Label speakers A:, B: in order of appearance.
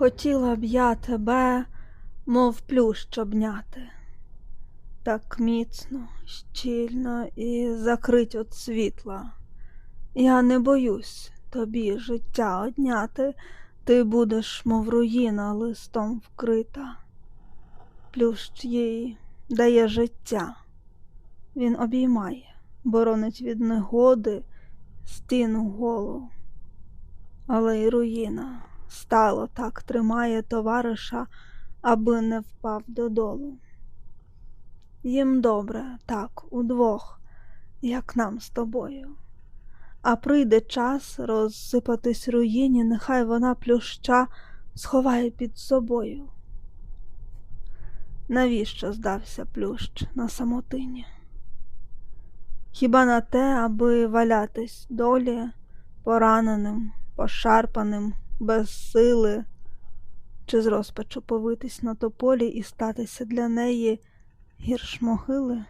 A: Хотіла б я тебе, мов плющ обняти, так міцно, щільно і закрить от світла. Я не боюсь тобі життя одняти, ти будеш, мов руїна, листом вкрита. Плющ їй дає життя, він обіймає, боронить від негоди стіну голу, але й руїна стало так тримає товариша, аби не впав додолу. Їм добре так удвох, як нам з тобою. А прийде час розсипатись руїні, нехай вона плюща сховає під собою. Навіщо здався плющ на самотині? Хіба на те, аби валятись долі пораненим, пошарпаним, без сили, чи з розпачу повитись на тополі і статися для неї гірш могили?